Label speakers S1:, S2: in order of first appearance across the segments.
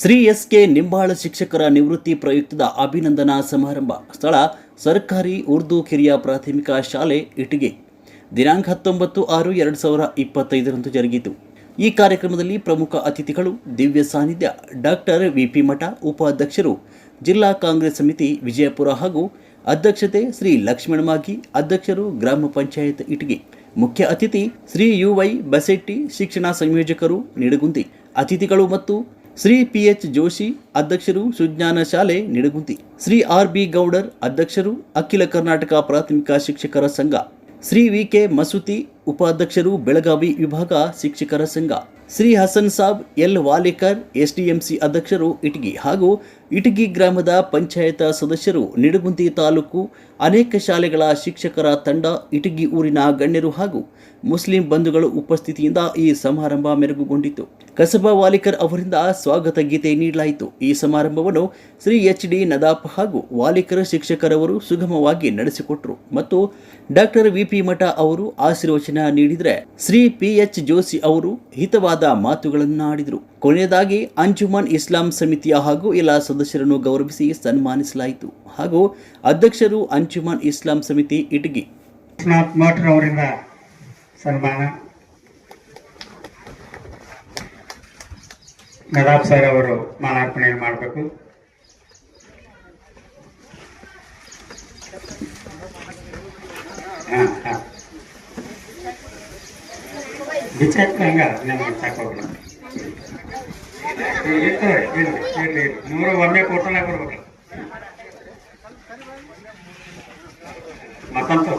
S1: Shri S K Nimbal ಶಿಕ್ಷಕರ ನಿವೃತ್ತಿ ಪ್ರಯುಕ್ತದ ಅಭಿನಂದನಾ ಸಮಾರಂಭ ಸ್ಥಳ ಸರ್ಕಾರಿ ಉರ್ದು ಕಿರಿಯ ಪ್ರಾಥಮಿಕ ಶಾಲೆ ಇಟಿಗೆ ದಿನಾಂಕ ಹತ್ತೊಂಬತ್ತು ಆರು ಎರಡು ಸಾವಿರ ಇಪ್ಪತ್ತೈದರಂದು ಜರುಗಿತು. ಈ ಕಾರ್ಯಕ್ರಮದಲ್ಲಿ ಪ್ರಮುಖ ಅತಿಥಿಗಳು ದಿವ್ಯ ಸಾನ್ನಿಧ್ಯ, ಡಾಕ್ಟರ್ ವಿಪಿ ಮಠ ಉಪಾಧ್ಯಕ್ಷರು, ಜಿಲ್ಲಾ ಕಾಂಗ್ರೆಸ್ ಸಮಿತಿ ವಿಜಯಪುರ ಹಾಗೂ ಅಧ್ಯಕ್ಷತೆ ಶ್ರೀ ಲಕ್ಷ್ಮಣ ಮಾಗಿ, ಅಧ್ಯಕ್ಷರು ಗ್ರಾಮ ಪಂಚಾಯತ್ ಇಟಗಿ ಮುಖ್ಯ ಅತಿಥಿ ಶ್ರೀ ಯು ವೈ ಬಸೆಟ್ಟಿ ಶಿಕ್ಷಣ ಸಂಯೋಜಕರು, ನಿಡಗುಂದಿ. ಅತಿಥಿಗಳು ಮತ್ತು ಶ್ರೀ ಪಿ ಎಚ್ ಜೋಶಿ, ಅಧ್ಯಕ್ಷರು ಸುಜ್ಞಾನ ಶಾಲೆ ನಿಡಗುಂದಿ ಶ್ರೀ ಆರ್ ಬಿ ಗೌಡರ್, ಅಧ್ಯಕ್ಷರು ಅಖಿಲ ಕರ್ನಾಟಕ ಪ್ರಾಥಮಿಕ ಶಿಕ್ಷಕರ ಸಂಘ. ಶ್ರೀ ವಿ ಕೆ ಮಸೂತಿ ಉಪಾಧ್ಯಕ್ಷರು ಬೆಳಗಾವಿ ವಿಭಾಗ ಶಿಕ್ಷಕರ ಸಂಘ. ಶ್ರೀ ಹಸನ್ ಸಾಬ್, ಎಲ್ ವಾಲೇಕರ್, ಎಸ್ಡಿಎಂಸಿ ಅಧ್ಯಕ್ಷರು ಇಟಗಿ ಹಾಗೂ ಇಟಗಿ ಗ್ರಾಮದ ಪಂಚಾಯತ ಸದಸ್ಯರು ನಿಡಗುಂದಿ ತಾಲೂಕು ಅನೇಕ ಶಾಲೆಗಳ ಶಿಕ್ಷಕರ ತಂಡ ಇಟಗಿ ಊರಿನ ಗಣ್ಯರು ಹಾಗೂ ಮುಸ್ಲಿಂ ಬಂಧುಗಳು ಉಪಸ್ಥಿತಿಯಿಂದ ಈ ಸಮಾರಂಭ ಮೆರುಗುಗೊಂಡಿತು ಕಸಬಾ ವಾಲಿಕರ್ ಅವರಿಂದ ಸ್ವಾಗತ ಗೀತೆ ನೀಡಲಾಯಿತು. ಈ ಸಮಾರಂಭವನ್ನು ಶ್ರೀ ಎಚ್ ಡಿ ನದಾಪ್ ಹಾಗೂ ವಾಲಿಕರ ಶಿಕ್ಷಕರವರು ಸುಗಮವಾಗಿ ನಡೆಸಿಕೊಟ್ಟರು ಮತ್ತು ಡಾಕ್ಟರ್ ವಿಪಿ ಮಠ ಅವರು ಆಶೀರ್ವಚನ ನೀಡಿದರೆ ಶ್ರೀ ಪಿ ಎಚ್ ಜೋಶಿ ಅವರು ಹಿತವಾದ ಮಾತುಗಳನ್ನು ಆಡಿದರು ಕೊನೆಯದಾಗಿ ಅಂಜುಮನ್ ಇಸ್ಲಾಂ ಸಮಿತಿಯ ಹಾಗೂ ಎಲ್ಲ ಸದಸ್ಯರನ್ನು ಗೌರವಿಸಿ ಸನ್ಮಾನಿಸಲಾಯಿತು. ಹಾಗೂ ಅಧ್ಯಕ್ಷರು ಅಂಜುಮನ್ ಇಸ್ಲಾಂ ಸಮಿತಿ ಇಟಗಿ.
S2: ಅವರಿಂದ ಸನ್ಮಾನ. ನದಾಬ್ ಸರ್ ಅವರು ಮಾಲಾರ್ಪಣೆ ಮಾಡಬೇಕು. ಬಿಚ್ಚಾಕ ಹಂಗ ನಮ್ಗೆ ಸಾಕೋಗ್ಲ ಇರ್ತಾರೆ ಇರ್ಲಿ ಇರ್ಲಿ ಒಮ್ಮೆ ಕೊಟ್ಟನೇ ಬರ್ಬೇಕು ಮತ್ತಂತೂ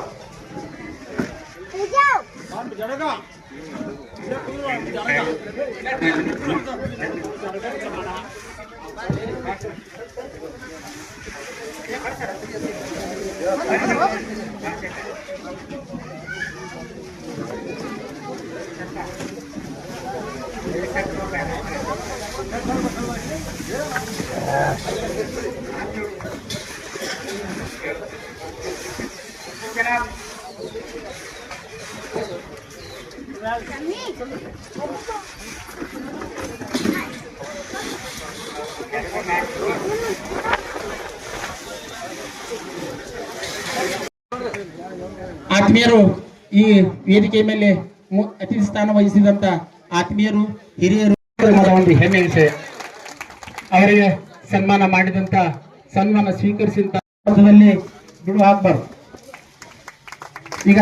S3: ಆತ್ಮೀಯರು ಈ ವೇದಿಕೆ ಮೇಲೆ ಅತಿಥಿ ಸ್ಥಾನ ವಹಿಸಿದಂತ ಆತ್ಮೀಯರು, ಹಿರಿಯರು
S2: ಒಂದು ಹೆಮ್ಮೆ ವಿಷಯ ಅವರಿಗೆ ಸನ್ಮಾನ ಮಾಡಿದಂತ, ಸನ್ಮಾನ ಸ್ವೀಕರಿಸಿದಂತ
S3: ಬಿಡು ಹಾಕ್ಬಾರ್ದು ಈಗ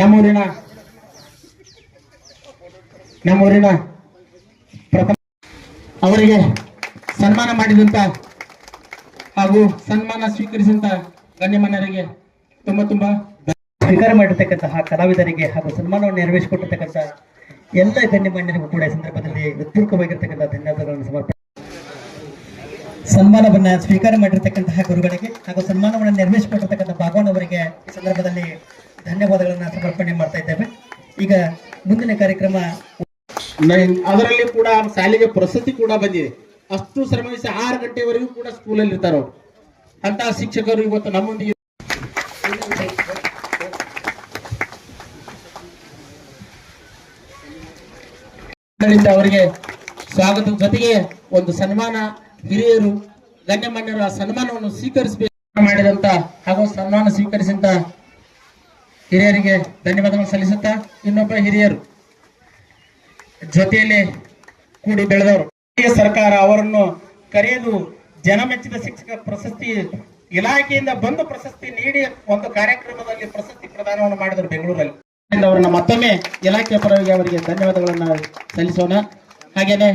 S3: ನಮ್ಮೂರಿನ ನಮ್ಮೂರಿನ ಪ್ರಥಮ ಅವರಿಗೆ ಸನ್ಮಾನ ಮಾಡಿದಂತ ಹಾಗೂ ಸನ್ಮಾನ ಸ್ವೀಕರಿಸಿದಂತ ಗಣ್ಯಮಾನ್ಯರಿಗೆ ತುಂಬ ತುಂಬಾ
S4: ಸ್ವೀಕಾರ ಮಾಡಿರ್ತಕ್ಕಂತಹ ಕಲಾವಿದರಿಗೆ ಹಾಗೂ ಸನ್ಮಾನವನ್ನು ನೆರವೇರಿಸಿಕೊಟ್ಟಿರ್ತಕ್ಕಂಥ ಎಲ್ಲ ಗಣ್ಯಮಾನ್ಯರಿಗೂ ಕೂಡ ಈ ಸಂದರ್ಭದಲ್ಲಿ ಹೃತ್ಪೂರ್ವಕವಾಗಿರ್ತಕ್ಕಂಥ ಧನ್ಯವಾದಗಳನ್ನು ಸಮರ್ಪಣೆ ಸನ್ಮಾನವನ್ನ ಸ್ವೀಕಾರ ಮಾಡಿರ್ತಕ್ಕಂತಹ ಗುರುಗಳಿಗೆ ಹಾಗೂ ಸನ್ಮಾನವನ್ನು ನೆರವೇರಿಸಿಕೊಟ್ಟಿರ್ತಕ್ಕಂಥ ಭಾಗವನ್ ಅವರಿಗೆ ಸಂದರ್ಭದಲ್ಲಿ ಧನ್ಯವಾದಗಳನ್ನ ಸಮರ್ಪಣೆ ಮಾಡ್ತಾ ಇದ್ದೇವೆ. ಈಗ ಮುಂದಿನ ಕಾರ್ಯಕ್ರಮ
S3: ಅದರಲ್ಲಿ ಕೂಡ ಶಾಲೆಗೆ ಪ್ರಸತಿ ಕೂಡ ಬಂದಿದೆ. ಅಷ್ಟು ಶ್ರಮವಹಿಸಿ ಆರು ಗಂಟೆವರೆಗೂ ಕೂಡ ಸ್ಕೂಲಲ್ಲಿ ಇರ್ತಾರ ಅಂತ ಶಿಕ್ಷಕರು ಇವತ್ತು ನಮ್ಮೊಂದಿಗೆ ಗಳಿಂದ ಅವರಿಗೆ ಸ್ವಾಗತ ಜೊತೆಗೆ ಒಂದು ಸನ್ಮಾನ ಹಿರಿಯರು ಗಣ್ಯಮಾನ್ಯರ ಸನ್ಮಾನವನ್ನು ಸ್ವೀಕರಿಸಬೇಕು ಮಾಡಿದಂತ ಹಾಗೂ ಸನ್ಮಾನ ಸ್ವೀಕರಿಸಿದಂತ ಹಿರಿಯರಿಗೆ ಧನ್ಯವಾದಗಳು ಸಲ್ಲಿಸುತ್ತಾ ಇನ್ನೊಬ್ಬ ಹಿರಿಯರು ಜೊತೆಯಲ್ಲಿ ಕೂಡಿ ಬೆಳೆದವರು. ಸರ್ಕಾರ ಅವರನ್ನು ಕರೆಯಲು ಜನಮೆಚ್ಚಿದ ಶಿಕ್ಷಕ ಪ್ರಶಸ್ತಿ ಇಲಾಖೆಯಿಂದ ಬಂದು ಪ್ರಶಸ್ತಿ ನೀಡಿ ಒಂದು ಕಾರ್ಯಕ್ರಮದಲ್ಲಿ ಪ್ರಶಸ್ತಿ ಪ್ರದಾನವನ್ನು ಮಾಡಿದರು ಬೆಂಗಳೂರಲ್ಲಿ. ಅವರನ್ನ ಮತ್ತೊಮ್ಮೆ ಇಲಾಖೆ ಪರವಾಗಿ ಅವರಿಗೆ ಧನ್ಯವಾದಗಳನ್ನ ಸಲ್ಲಿಸೋಣ. ಹಾಗೇನೆ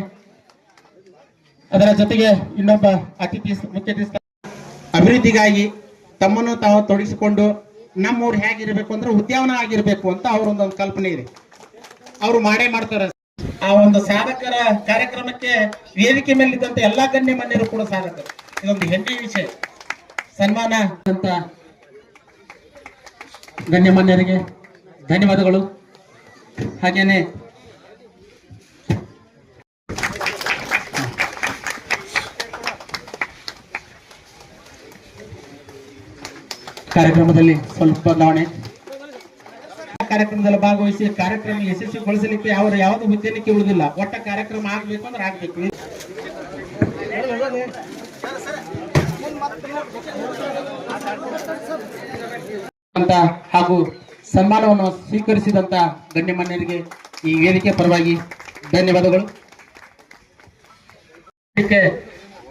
S3: ಅದರ ಜೊತೆಗೆ ಇನ್ನೊಬ್ಬ ಅತಿಥಿ ಮುಖ್ಯ ಅಭಿವೃದ್ಧಿಗಾಗಿ ತಮ್ಮನ್ನು ತಾವು ತೊಡಗಿಸಿಕೊಂಡು ನಮ್ಮೂರು ಹೇಗಿರ್ಬೇಕು ಅಂದ್ರೆ ಉದ್ಯಾನ ಆಗಿರ್ಬೇಕು ಅಂತ ಅವರೊಂದೊಂದು ಕಲ್ಪನೆ ಇದೆ. ಅವರು ಮಾಡೇ ಮಾಡ್ತಾರೆ. ಆ ಒಂದು ಸಾಧಕರ ಕಾರ್ಯಕ್ರಮಕ್ಕೆ ವೇದಿಕೆ ಮೇಲಿದ್ದಂತ ಎಲ್ಲಾ ಗಣ್ಯ ಮನೆಯರು ಕೂಡ ಸಾಧಕರು. ಇದೊಂದು ಹೆಮ್ಮೆಯ ವಿಷಯ. ಸನ್ಮಾನ ಅಂತ ಗಣ್ಯಮಾನ್ಯರಿಗೆ ಧನ್ಯವಾದಗಳು. ಹಾಗೇನೆ ಕಾರ್ಯಕ್ರಮದಲ್ಲಿ ಸ್ವಲ್ಪ ಬದಲಾವಣೆ ಕಾರ್ಯಕ್ರಮದಲ್ಲಿ ಭಾಗವಹಿಸಿ ಕಾರ್ಯಕ್ರಮ ಯಶಸ್ವಿಗೊಳಿಸಲಿಕ್ಕೆ ಅವರು ಯಾವುದು ಉದ್ಯಮಕ್ಕೆ ಉಳಿದಿಲ್ಲ ಒಟ್ಟ ಕಾರ್ಯಕ್ರಮ ಆಗ್ಬೇಕು ಅಂದ್ರೆ ಆಗ್ಬೇಕು. ಅಂತ ಹಾಗೂ ಸನ್ಮಾನವನ್ನು ಸ್ವೀಕರಿಸಿದಂತ ಗಣ್ಯಮಾನ್ಯರಿಗೆ ಈ ವೇದಿಕೆ ಪರವಾಗಿ ಧನ್ಯವಾದಗಳು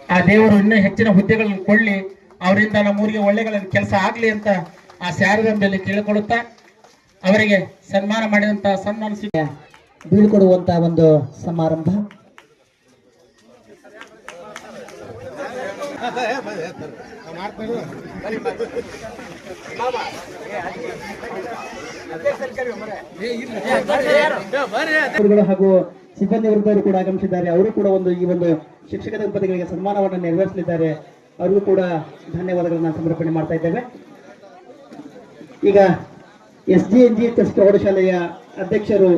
S3: ಆ ದೇವರು ಇನ್ನೂ ಹೆಚ್ಚಿನ ಹುದ್ದೆಗಳನ್ನು ಕೊಳ್ಳಿ ಅವರಿಂದ ನಮ್ಮೂರಿಗೆ ಒಳ್ಳೆಗಳ ಕೆಲಸ ಆಗ್ಲಿ ಅಂತ ಆ ಶಾರದಂಬೆಯಲ್ಲಿ ಕೇಳಿಕೊಳ್ಳುತ್ತಾ ಅವರಿಗೆ ಸನ್ಮಾನ ಮಾಡಿದಂತ ಸನ್ಮಾನ ಬೀಳ್ಕೊಡುವಂತಹ
S4: ಬೀಳ್ಕೊಡುವಂತ ಒಂದು ಸಮಾರಂಭ ಹಾಗೂ ಸಿಬ್ಬಂದಿ ವರ್ಗದವರು ಕೂಡ ಆಗಮಿಸಿದ್ದಾರೆ. ಅವರು ಕೂಡ ಒಂದು ಈ ಒಂದು ಶಿಕ್ಷಕ ದಂಪತಿಗಳಿಗೆ ಸನ್ಮಾನವನ್ನು ನೆರವೇರಿಸಲಿದ್ದಾರೆ. ಅವರಿಗೂ ಕೂಡ ಧನ್ಯವಾದಗಳನ್ನ ಸಮರ್ಪಣೆ ಮಾಡ್ತಾ ಇದ್ದೇವೆ. ಈಗ S G N G S ಪ್ರೌಢಶಾಲೆಯ ಅಧ್ಯಕ್ಷರು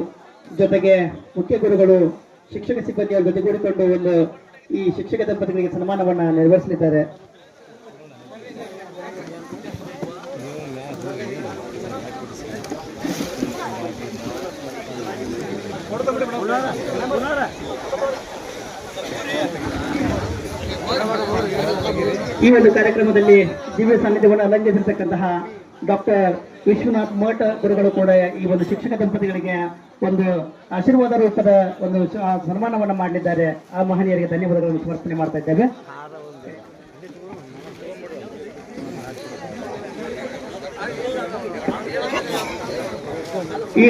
S4: ಜೊತೆಗೆ ಮುಖ್ಯ ಗುರುಗಳು ಶಿಕ್ಷಕ ಸಿಬ್ಬಂದಿಯವರು ಜೊತೆಗೂಡಿಕೊಂಡು ಒಂದು ಈ ಶಿಕ್ಷಕ ದಂಪತಿಗಳಿಗೆ ಸನ್ಮಾನವನ್ನ ನೆರವೇರಿಸಲಿದ್ದಾರೆ. ಈ ಒಂದು ಕಾರ್ಯಕ್ರಮದಲ್ಲಿ ದಿವ್ಯ ಸಾನ್ನಿಧ್ಯವನ್ನು ಅಲಂಕರಿಸಿರ್ತಕ್ಕಂತಹ ಡಾಕ್ಟರ್ ವಿಶ್ವನಾಥ್ ಮಠ ಗುರುಗಳು ಕೂಡ ಈ ಒಂದು ಶಿಕ್ಷಕ ದಂಪತಿಗಳಿಗೆ ಒಂದು ಆಶೀರ್ವಾದ ರೂಪದ ಒಂದು ಸನ್ಮಾನವನ್ನು ಮಾಡಲಿದ್ದಾರೆ. ಆ ಮಹನೀಯರಿಗೆ ಧನ್ಯವಾದಗಳನ್ನು ಸಮರ್ಪಣೆ ಮಾಡ್ತಾ ಇದ್ದೇವೆ. ಈ